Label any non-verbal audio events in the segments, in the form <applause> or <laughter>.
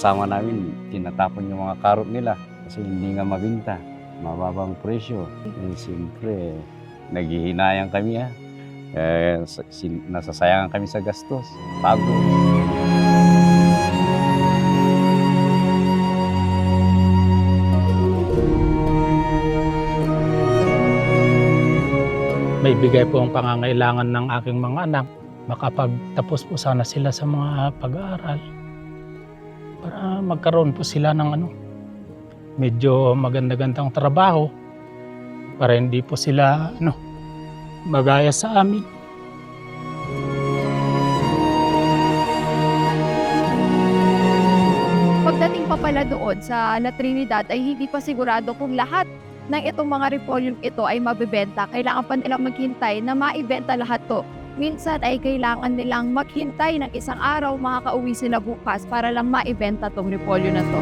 kasama namin, tinatapon yung mga karot nila kasi hindi nga mabinta. Mababang presyo. Eh, siyempre, naghihinayang kami ah. Eh, nasasayangan kami sa gastos. Pagod. may bigay po ang pangangailangan ng aking mga anak. Makapagtapos po sana sila sa mga pag-aaral. Para magkaroon po sila ng ano, medyo maganda-gandang trabaho. Para hindi po sila ano, magaya sa amin. Pagdating pa pala doon sa La Trinidad ay hindi pa sigurado kung lahat ng itong mga repolyo ito ay mabibenta. Kailangan pa nilang maghintay na maibenta lahat to. Minsan ay kailangan nilang maghintay ng isang araw makakauwi sila bukas para lang maibenta tong repolyo na to.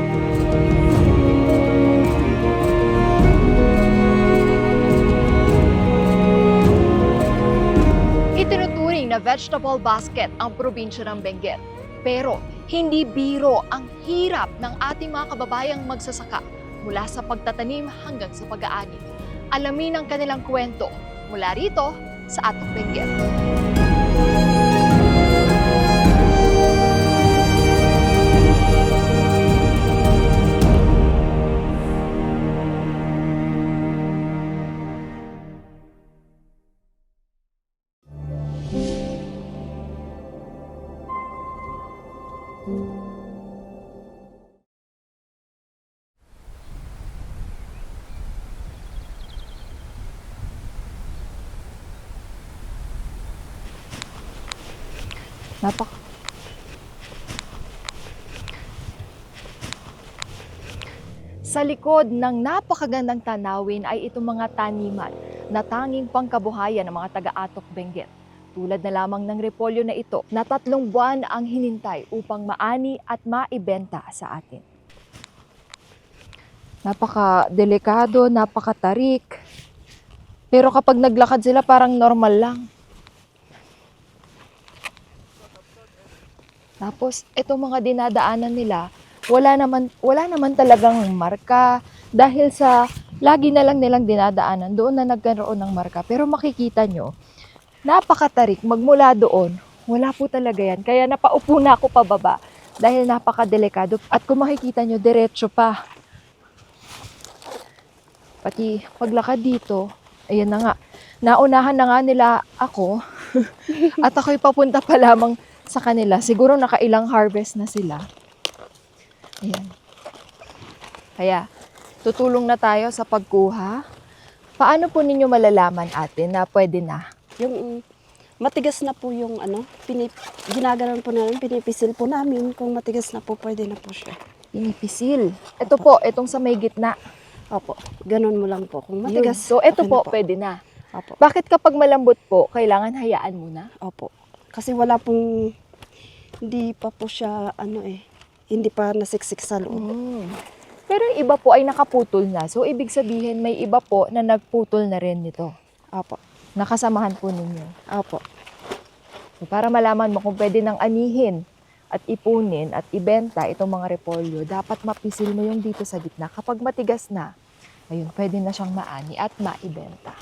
Itinuturing na vegetable basket ang probinsya ng Benguet. Pero hindi biro ang hirap ng ating mga kababayang magsasaka mula sa pagtatanim hanggang sa pag-aani. Alamin ang kanilang kwento mula rito sa Atok Benguet. Napak Sa likod ng napakagandang tanawin ay itong mga taniman na tanging pangkabuhayan ng mga taga-Atok Benguet. Tulad na lamang ng repolyo na ito na tatlong buwan ang hinintay upang maani at maibenta sa atin. Napaka-delikado, napakatarik. Pero kapag naglakad sila parang normal lang. Tapos, itong mga dinadaanan nila, wala naman, wala naman talagang marka dahil sa lagi na lang nilang dinadaanan, doon na nagkaroon ng marka. Pero makikita nyo, napakatarik magmula doon. Wala po talaga yan. Kaya napaupo na ako pababa dahil napakadelikado. At kung makikita nyo, diretso pa. Pati paglakad dito, ayan na nga, naunahan na nga nila ako <laughs> at ako'y papunta pa lamang sa kanila. Siguro nakailang harvest na sila. Ayan. Kaya, tutulong na tayo sa pagkuha. Paano po ninyo malalaman atin na pwede na? Yung matigas na po yung ano, pinip, ginaganon po namin, pinipisil po namin. Kung matigas na po, pwede na po siya. Pinipisil. Ito po, itong sa may gitna. Opo, ganon mo lang po. Kung Yun. matigas, So, ito okay na po, pwede na. Opo, Bakit kapag malambot po, kailangan hayaan muna? opo. Kasi wala pong, hindi pa po siya, ano eh, hindi pa nasiksik sa loob. Mm. Pero yung iba po ay nakaputol na. So, ibig sabihin, may iba po na nagputol na rin nito. Opo, Nakasamahan po ninyo. opo. So, para malaman mo kung pwede nang anihin at ipunin at ibenta itong mga repolyo, dapat mapisil mo yung dito sa gitna. Kapag matigas na, ayun, pwede na siyang maani at maibenta.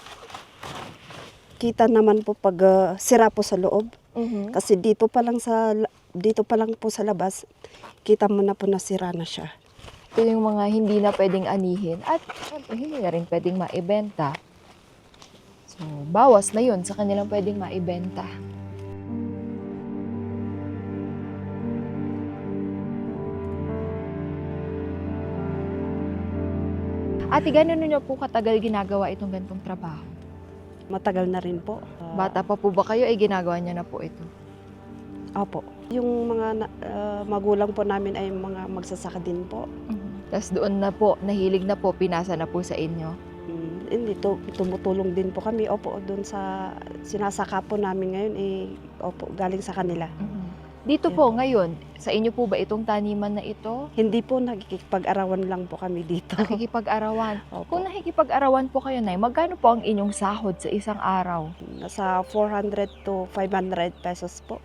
Kita naman po pag ah, sira po sa loob. Mhm. Kasi dito pa lang sa, dito pa lang po sa labas, kita mo na po na sira na siya. Ito yung mga hindi na pwedeng anihin at syempre hindi na rin pwedeng maibenta. So, bawas na yun sa kanilang pwedeng maibenta. Ate, gano'n nyo po katagal ginagawa itong gantong trabaho? Matagal na rin po. Ah, Bata pa po ba kayo ay ginagawa niya na po ito? Opo. Yung mga ah, magulang po namin ay mga magsasaka din po. Tapos doon na po, nahilig na po, pinasa na po sa inyo. Mm, hindi, tu- tumutulong din po kami. Opo, doon sa sinasaka po namin ngayon, eh, opo, galing sa kanila. Dito po ngayon, sa inyo po ba itong taniman na ito? Hindi po, nakikipag-arawan lang po kami dito. Nakikipag-arawan. <laughs> Opo. Kung nakikipag-arawan po kayo, Nay, magkano po ang inyong sahod sa isang araw? Nasa 400 to 500 pesos po.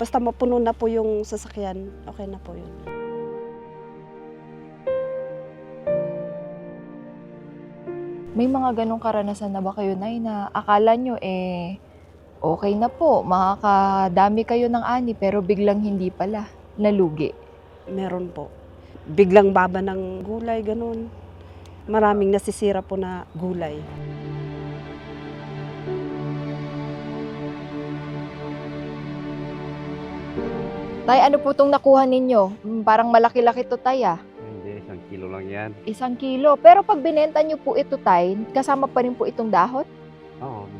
Basta mapuno na po yung sasakyan, okay na po yun. May mga ganong karanasan na ba kayo, Nay, na akala nyo eh okay na po, makakadami kayo ng ani pero biglang hindi pala, nalugi. Meron po. Biglang baba ng gulay, ganun. Maraming nasisira po na gulay. Tay, ano po itong nakuha ninyo? Hmm, Parang malaki-laki to, Tay, ah. Hindi, isang kilo lang yan. Isang kilo. Pero pag binenta nyo po ito, Tay, kasama pa rin po itong dahon?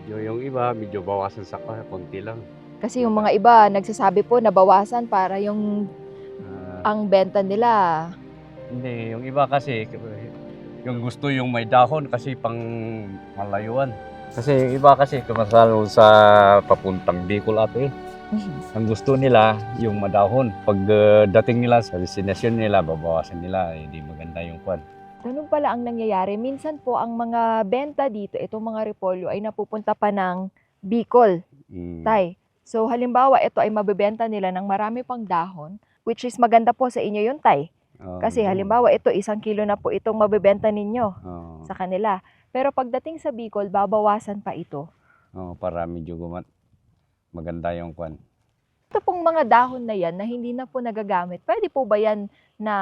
Medyo yung iba, medyo bawasan sa ko, konti lang. Kasi yung mga iba, nagsasabi po na bawasan para yung Ah, ang benta nila. hindi, yung iba kasi, yung gusto yung may dahon kasi pang malayuan. Kasi yung iba kasi kumasalo sa papuntang Bicol ate. Ang gusto nila yung madahon. Pag uh, dating nila sa destination nila, babawasan nila, hindi maganda yung kwan. Ganun pala ang nangyayari. Minsan po ang mga benta dito, itong mga repolyo ay napupunta pa ng Bicol, Mm. Tay. So halimbawa, ito ay mabebenta nila ng marami pang dahon, which is maganda po sa inyo yun, Tay. Kasi halimbawa, ito isang kilo na po itong mabebenta ninyo Oo, sa kanila. Pero pagdating sa Bicol, babawasan pa ito. oo, para medyo gumat, maganda yung kwan. Ito pong mga dahon na yan na hindi na po nagagamit, pwede po ba yan na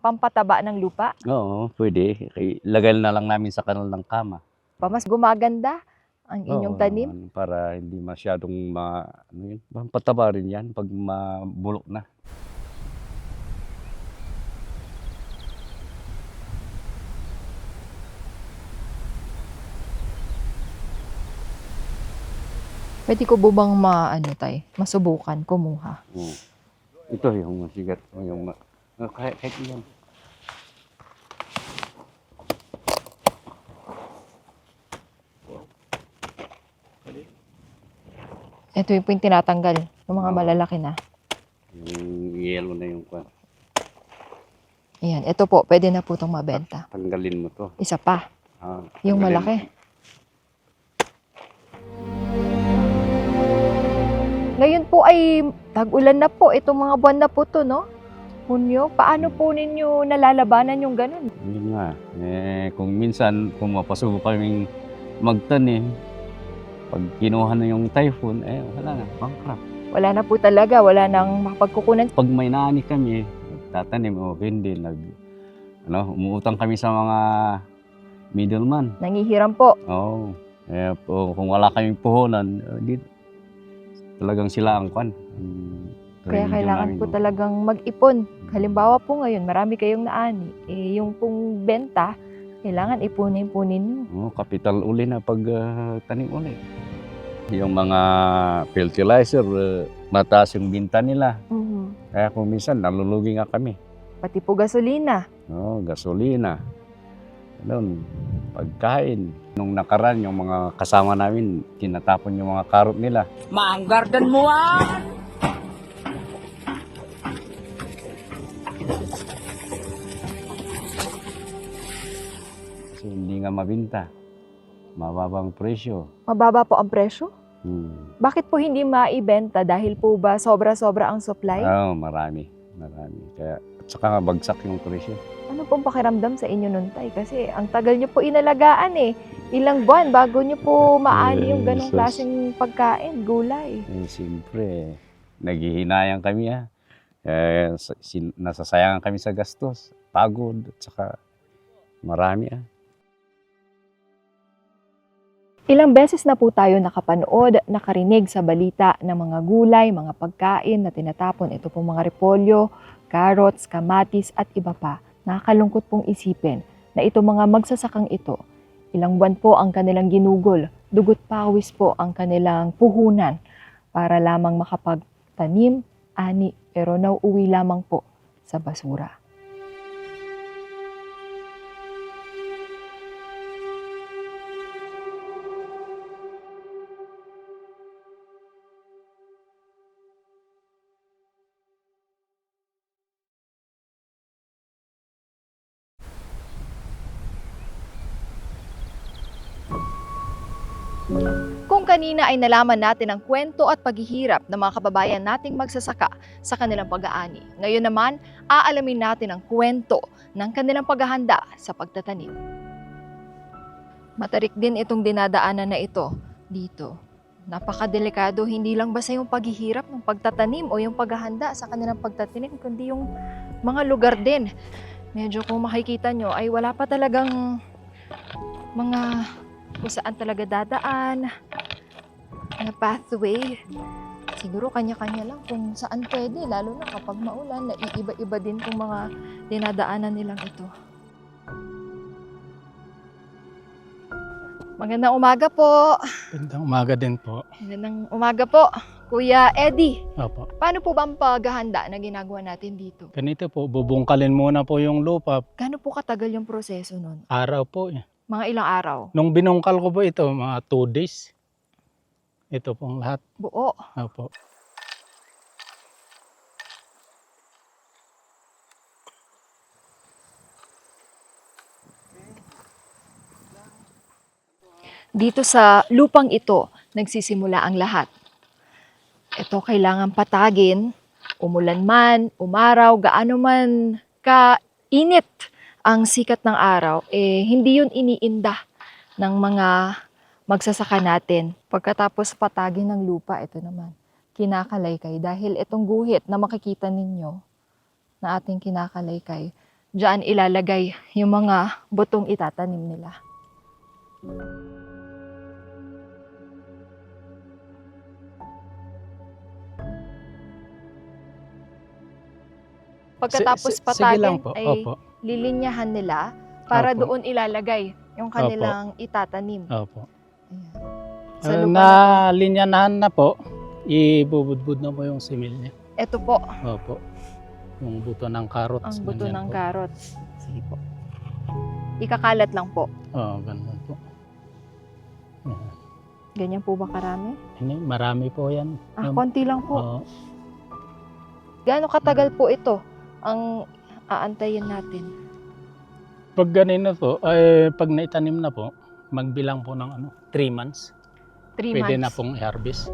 pampataba ng lupa? Oo, pwede. Lagay na lang namin sa kanal ng kama. Pa mas gumaganda ang inyong Oo, tanim? Para hindi masyadong ma, ano yun, pataba rin yan pag mabulok na. Pwede ko bubang ma, ano tay, masubukan, kumuha. Oo. Ito yung masigat. o Yung, ma- ah, kahit, kahit yan. Ito yung po yung tinatanggal, yung mga Oo. malalaki na. Yung yellow na yung kwan. Ayan, ito po, pwede na po itong mabenta. Tanggalin mo to. Isa pa, Ah, yung tanggalin. malaki. Ngayon po ay tag-ulan na po, itong mga buwan na po to, no? Hunyo, paano po ninyo nalalabanan yung ganun? Yun nga. Eh, kung minsan, kung mapasubo kaming magtanim, pag kinuha na yung typhoon, eh, wala na, bankrupt. Wala na po talaga, wala nang makapagkukunan. Pag may naani kami, tatanim o hindi, nag, ano, umuutang kami sa mga middleman. Nangihiram po. Oo. Eh, po, kung wala kaming puhunan, eh, di, talagang sila ang kwan. ang Kaya kailangan po no? talagang mag-ipon. Halimbawa po ngayon, marami kayong naani. Eh, yung pong benta, kailangan ipunin-punin nyo. Oo, kapital uli na pag ah, tanim uli. Yung mga fertilizer, eh, mataas yung binta nila. Kaya kung minsan, nalulugi nga kami. Pati po gasolina. Oo, gasolina. Ganun, pagkain. Nung nakaraan, yung mga kasama namin, tinatapon yung mga karot nila. Maanggardan mo ah! Kasi hindi nga mabinta. Mababang presyo. Mababa po ang presyo. Hmm. Bakit po hindi maibenta? Dahil po ba sobra-sobra ang supply? Oo, marami. Marami. Kaya, saka bagsak yung presyo. Ano pong pakiramdam sa inyo nun, Tay? Kasi ang tagal nyo po inalagaan eh. Ilang buwan bago nyo po maani yung ganong Jesus. klaseng pagkain, gulay. Eh, siyempre, naghihinayang kami ha. Eh, sa- sin- nasasayangan kami sa gastos, pagod, at saka marami ah. Ilang beses na po tayo nakapanood, nakarinig sa balita ng mga gulay, mga pagkain na tinatapon. Ito pong mga repolyo, carrots, kamatis at iba pa. Nakakalungkot pong isipin na ito mga magsasakang ito, ilang buwan po ang kanilang ginugol, dugot pawis po ang kanilang puhunan para lamang makapagtanim, ani, pero nauuwi lamang po sa basura. Kanina ay nalaman natin ang kwento at paghihirap ng mga kababayan nating magsasaka sa kanilang pag-aani, ngayon naman aalamin natin ang kwento ng kanilang paghahanda sa pagtatanim. Matarik din itong dinadaanan na ito dito. Napakadelikado, hindi lang basta yung paghihirap ng pagtatanim o yung paghahanda sa kanilang pagtatanim, kundi yung mga lugar din. Medyo kung makikita nyo ay wala pa talagang mga kung saan talaga dadaan na pathway. Siguro kanya-kanya lang kung saan pwede, lalo na kapag maulan, na iiba-iba din kung mga dinadaanan nilang ito. Magandang umaga po. Gandang umaga din po. Magandang umaga po. Kuya Eddie, Opo. paano po ba ang paghahanda na ginagawa natin dito? Ganito po, bubungkalin muna po yung lupa. Gaano po katagal yung proseso nun? Araw po eh. Mga ilang araw? Nung binungkal ko po ito, mga 2 days. Ito pong lahat. Buo. Opo. Dito sa lupang ito, nagsisimula ang lahat. Ito kailangan patagin, umulan man, umaraw, gaano man kainit ang sikat ng araw, eh hindi yun iniinda ng mga magsasaka natin. Pagkatapos patagin ng lupa, ito naman, kinakalaykay. Dahil itong guhit na makikita ninyo na ating kinakalaykay, diyan ilalagay yung mga butong itatanim nila. Pagkatapos po. ay Opo. lilinyahan nila para Opo. doon ilalagay yung kanilang itatanim. Opo. Ayan. Sa Uh, na na linyanahan na po, ibubudbud na po yung simil niya. Ito po, Opo. Yung buto ng carrots. ang buto ng po. carrots. Sige po. Ikakalat lang po. Oo, ganun po. Ganyan po ba karami? Ini, marami po yan. Ah, Yung- konti lang po. Oo. Gaano katagal po ito ang aantayin natin? Pag ganito po, ay pag naitanim na po, magbilang po ng ano, 3 months. Three Pwede na months. pong i-harvest.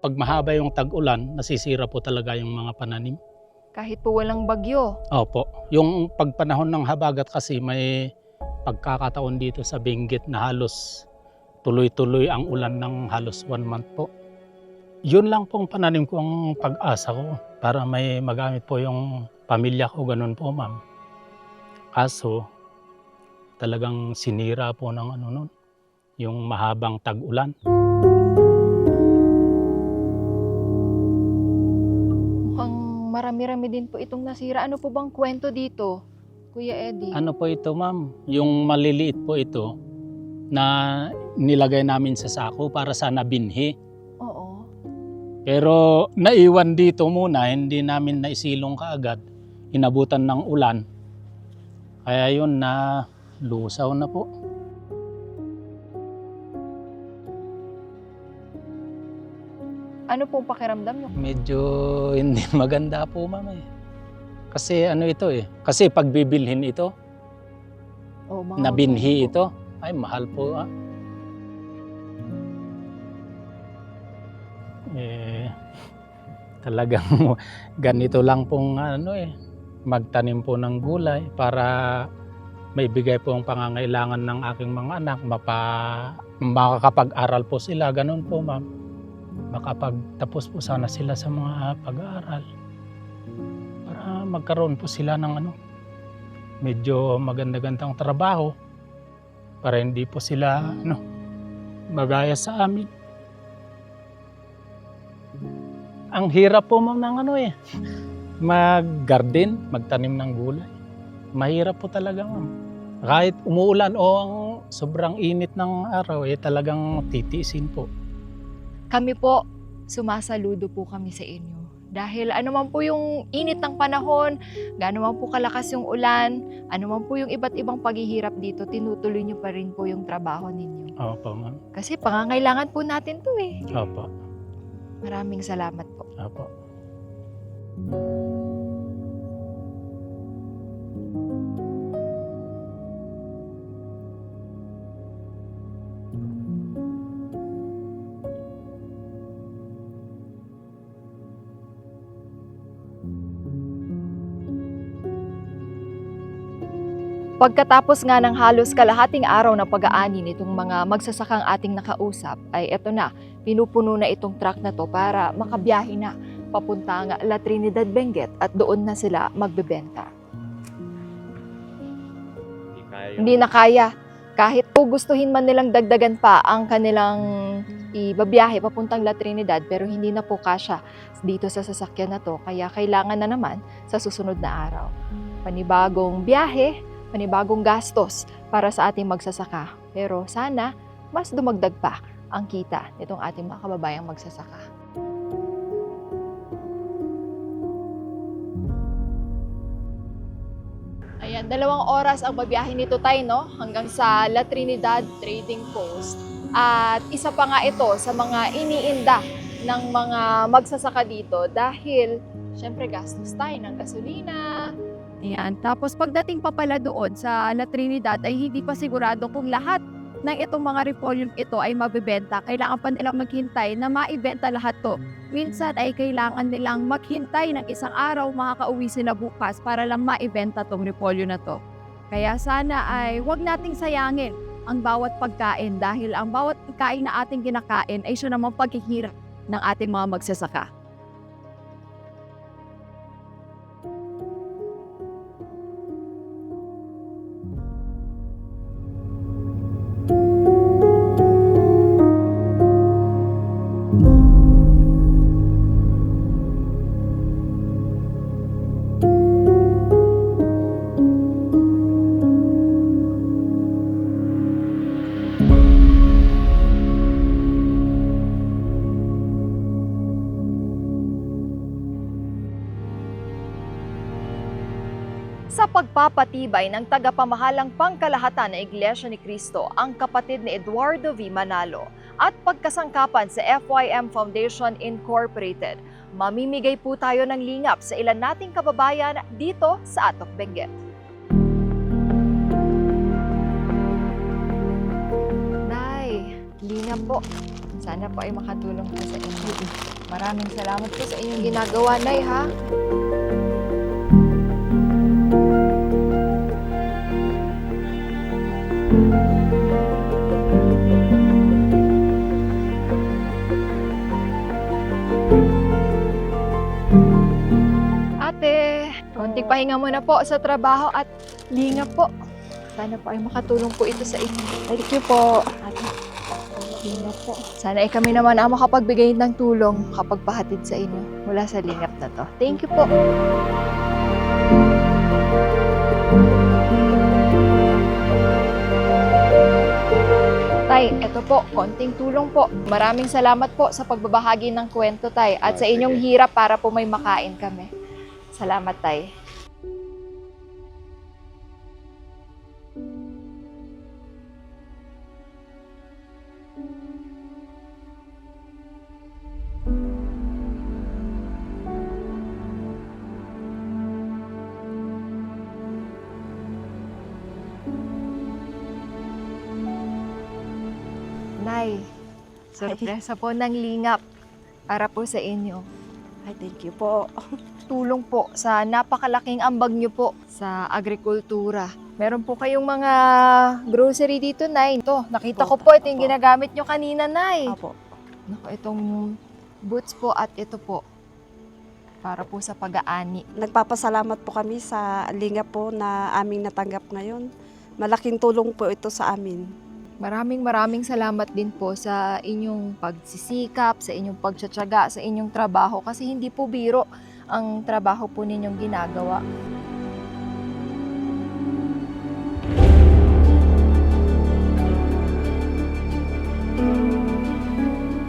Pag mahaba yung tag-ulan, nasisira po talaga yung mga pananim. Kahit po walang bagyo. Opo. Yung pagpanahon ng habagat kasi may pagkakataon dito sa Benguet na halos tuloy-tuloy ang ulan ng halos one month po. Yun lang pong pananim ko ang pag-asa ko para may magamit po yung pamilya ko, ganun po ma'am. Kaso, talagang sinira po ng ano nun, yung mahabang tag-ulan. Mukhang marami-rami din po itong nasira. Ano po bang kwento dito, Kuya Eddie? Ano po ito ma'am? Yung maliliit po ito na nilagay namin sa sako para sana binhi. Oo. Pero naiwan dito muna, hindi namin naisilong kaagad. Inabutan ng ulan. Kaya yun na lusaw na po. Ano po ang pakiramdam niyo? Medyo <laughs> hindi maganda po mama eh. Kasi ano ito eh. Kasi pag bibilhin ito, Oh, mga na binhi po. ito, ay mahal po ah. Eh, <laughs> talagang <laughs> ganito lang pong ano eh, magtanim po ng gulay para may bigay po ang pangangailangan ng aking mga anak, mapa, makakapag-aral po sila, ganun po ma'am. Makapagtapos po sana sila sa mga pag-aaral. Para magkaroon po sila ng ano, medyo maganda-gandang trabaho para hindi po sila ano, magaya sa amin. Ang hirap po ma'am ng ano eh, mag-garden, magtanim ng gulay. Mahirap po talaga ma'am. Kahit umuulan o ang sobrang init ng araw, eh talagang titiisin po. Kami po, sumasaludo po kami sa inyo. Dahil ano man po yung init ng panahon, gaano man po kalakas yung ulan, ano man po yung iba't ibang paghihirap dito, tinutuloy nyo pa rin po yung trabaho ninyo. Opo ma'am. Kasi pangangailangan po natin to eh. Opo. Maraming salamat po. Opo. Pagkatapos nga ng halos kalahating araw na pag-aani nitong mga magsasakang ating nakausap, ay eto na, pinupuno na itong truck na to para makabiyahe na papunta nga La Trinidad Benguet at doon na sila magbebenta. Hindi na kaya. Kahit po gustuhin man nilang dagdagan pa ang kanilang ibabiyahe papuntang La Trinidad pero hindi na po kasya dito sa sasakyan na to kaya kailangan na naman sa susunod na araw. Panibagong biyahe, panibagong gastos para sa ating magsasaka. Pero sana mas dumagdag pa ang kita nitong ating mga kababayang magsasaka. Dalawang oras ang babiyahe nito tayo, no? Hanggang sa La Trinidad Trading Post. At isa pa nga ito sa mga iniinda ng mga magsasaka dito dahil syempre gastos tayo ng gasolina. Ayan. Tapos pagdating pa pala doon sa La Trinidad ay hindi pa sigurado kung lahat ng itong mga repolyo ito ay mabibenta. Kailangan pa nilang maghintay na maibenta lahat to. Minsan ay kailangan nilang maghintay ng isang araw makakauwi sila bukas para lang maibenta tong repolyo na to. Kaya sana ay wag nating sayangin ang bawat pagkain dahil ang bawat pagkain na ating kinakain ay siya namang paghihirap ng ating mga magsasaka. Sa pagpapatibay ng tagapamahalang pangkalahatan na Iglesia ni Cristo, ang kapatid ni Eduardo V. Manalo at pagkasangkapan sa FYM Foundation Incorporated, mamimigay po tayo ng lingap sa ilan nating kababayan dito sa Atok Benguet. Nay, lingap po. Sana po ay makatulong po sa inyo. Maraming salamat po sa inyong ginagawa, Nay, ha? Ate, konting pahinga muna po sa trabaho at linga po. Sana po ay makatulong po ito sa inyo. Thank you po. Ate, linga po. Sana ay kami naman ang makapagbigay ng tulong kapag pahatid sa inyo mula sa lingap na to. Thank you po. Tay, eto po, konting tulong po. Maraming salamat po sa pagbabahagi ng kwento, Tay. At Ah, sa inyong hirap para po may makain kami. Salamat, Tay. Sorpresa po ng lingap para po sa inyo. Ay, thank you po. <laughs> Tulong po sa napakalaking ambag nyo po sa agrikultura. Meron po kayong mga grocery dito, Nay. Ito, nakita ko Opo, po, ito yung opo. ginagamit nyo kanina, Nay. Apo. Naku, itong boots po at ito po. Para po sa pag-aani. Nagpapasalamat po kami sa linga po na aming natanggap ngayon. Malaking tulong po ito sa amin. Maraming maraming salamat din po sa inyong pagsisikap, sa inyong pagtsatsaga, sa inyong trabaho kasi hindi po biro ang trabaho po ninyong ginagawa.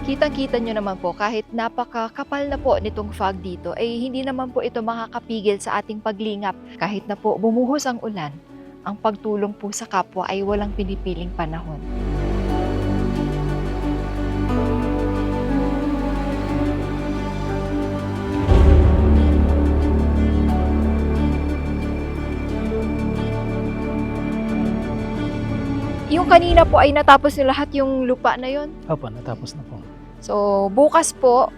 Kitang-kita nyo naman po, kahit napakakapal na po nitong fog dito, ay hindi naman po ito makakapigil sa ating paglingap. Kahit na po bumuhos ang ulan, ang pagtulong po sa kapwa ay walang pinipiling panahon. Yung kanina po ay natapos na lahat yung lupa na yon. Opo, natapos na po. So, bukas po,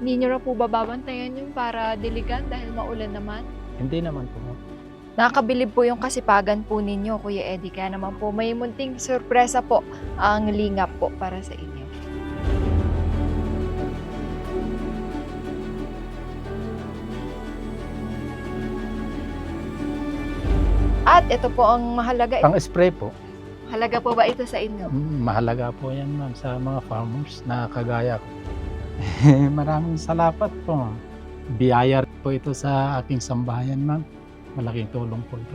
hindi nyo na po bababantayan yung para diligan dahil maulan naman. Hindi naman po. Nakakabilib po yung kasipagan po ninyo, Kuya Eddie. Kaya naman po may munting sorpresa po ang lingap po para sa inyo. At ito po ang mahalaga. Pang-spray po. Mahalaga po ba ito sa inyo? Mm, Mahalaga po yan ma'am sa mga farmers na kagaya ko. <laughs> Maraming salamat po ma'am. Biyaya po ito sa aking sambahayan ma'am. Malaking tulong po ito.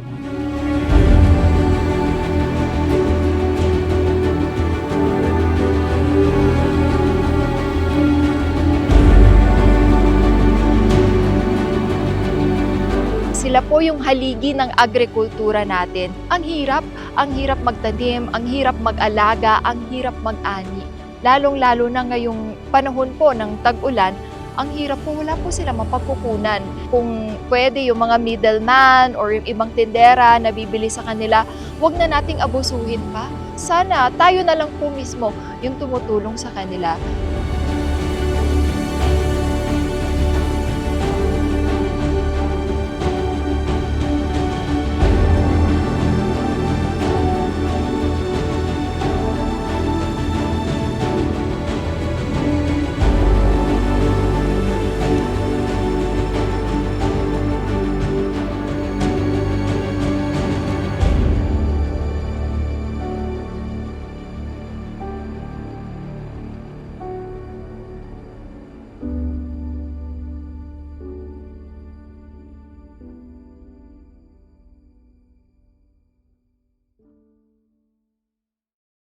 Sila po yung haligi ng agrikultura natin. Ang hirap, ang hirap magtanim, ang hirap mag-alaga, ang hirap mag-ani. Lalong-lalo na ngayong panahon po ng tag-ulan, ang hirap po, wala po sila mapagkukunan. Kung pwede yung mga middleman or yung ibang tindera na bibili sa kanila, wag na nating abusuhin pa. Sana tayo na lang po mismo yung tumutulong sa kanila.